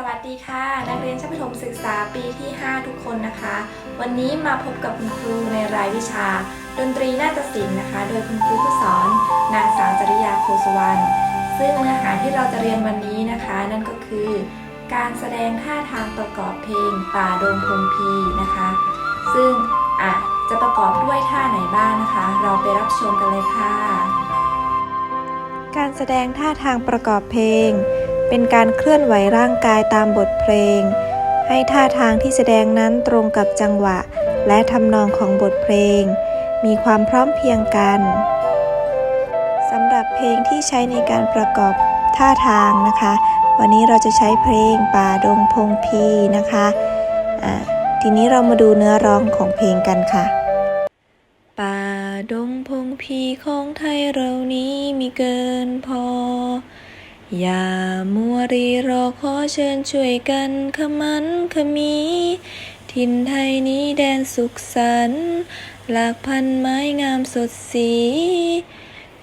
สวัสดีค่ะ นักเรียนชั้นประถมศึกษาปีที่ 5 ทุกคนนะคะ วันนี้มาพบกับคุณครูในรายวิชา ดนตรีนาฏศิลป์นะคะ โดยคุณครูผู้สอน นางสาวจริยาโคสวรรณซึ่งเนื้อหาที่เราจะเรียนวันนี้นะคะ นั่นก็คือ การแสดงท่าทางประกอบเพลง ป่าดงพงพีนะคะ ซึ่งอะจะประกอบด้วยท่าไหนบ้างนะคะ เราไปรับชมกันเลยค่ะ การแสดงท่าทางประกอบเพลง เป็นการเคลื่อนไหวร่างกายตามบทเพลง ให้ท่าทางที่แสดงนั้นตรงกับจังหวะ และทำนองของบทเพลง มีความพร้อมเพียงกันสำหรับเพลงที่ใช้ในการประกอบท่าทางนะคะ วันนี้เราจะใช้เพลงป่าดงพงพีนะคะอ่าทีนี้เรามาดูเนื้อร้องของเพลงกันค่ะ ป่าดงพงพีของไทยเรานี้มีเกินพอ อย่ามัวรีรอขอเชิญช่วยกันขมันขมีถิ่นไทยนี้แดนสุขสันต์หลากพันไม้งามสดสี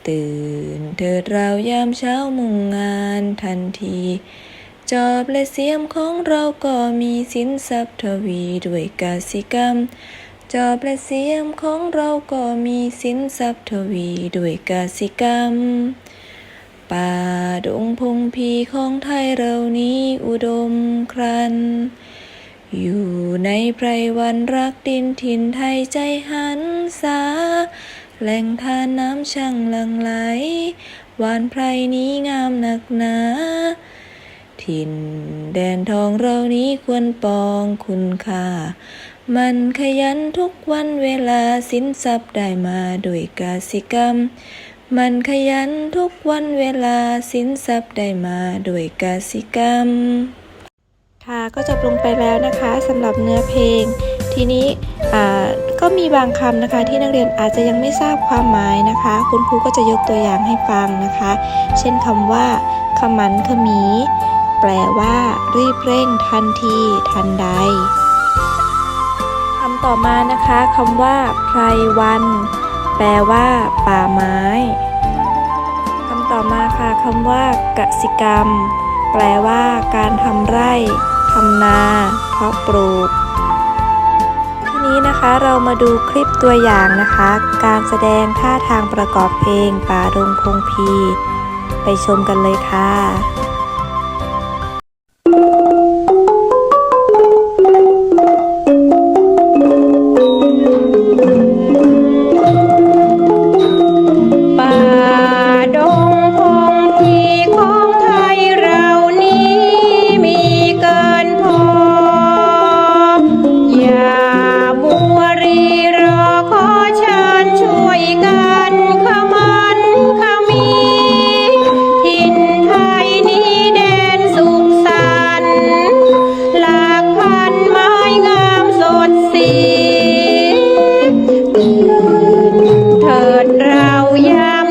ตื่นเถิดเรายามเช้ามุ่งงานทันที จอบและเสียมของเราก็มีสินทรัพย์ทวีด้วยกสิกรรม จอบและเสียมของเราก็มีสินทรัพย์ทวีด้วยกสิกรรมป่าดง พงพีของไทยเรานี้อุดมครัน อยู่ในไพรวันรักดินถิ่นไทยใจหันษาแหล่งทานน้ำช่างหลังไหลหวานไพรนี้งามหนักหนาถิ่นแดนทองเรานี้ควรปองคุณค่า มันขยันทุกวันเวลาสินทรัพย์ได้มาด้วยกาสิกรรม มันขยันทุกวันเวลาสินทรัพย์ได้มาด้วยกสิกรรม ค่ะก็จบลงไปแล้วนะคะสำหรับเนื้อเพลง ทีนี้อ่าก็มีบางคำนะคะที่นักเรียนอาจจะยังไม่ทราบความหมายนะคะ คุณครูก็จะยกตัวอย่างให้ฟังนะคะ เช่นคำว่าขมันขมี แปลว่า รีบเร่ง ทันที ทันใดคำต่อมานะคะคำว่าไพรวัน แปลว่า ป่าไม้ ต่อมาค่ะคำว่ากสิกรรม แปลว่า การทำไร่ทำนาเพาะปลูก ทีนี้นะคะเรามาดูคลิปตัวอย่างนะคะ การแสดงท่าทางประกอบเพลงป่าดงพงพี ไปชมกันเลยค่ะ have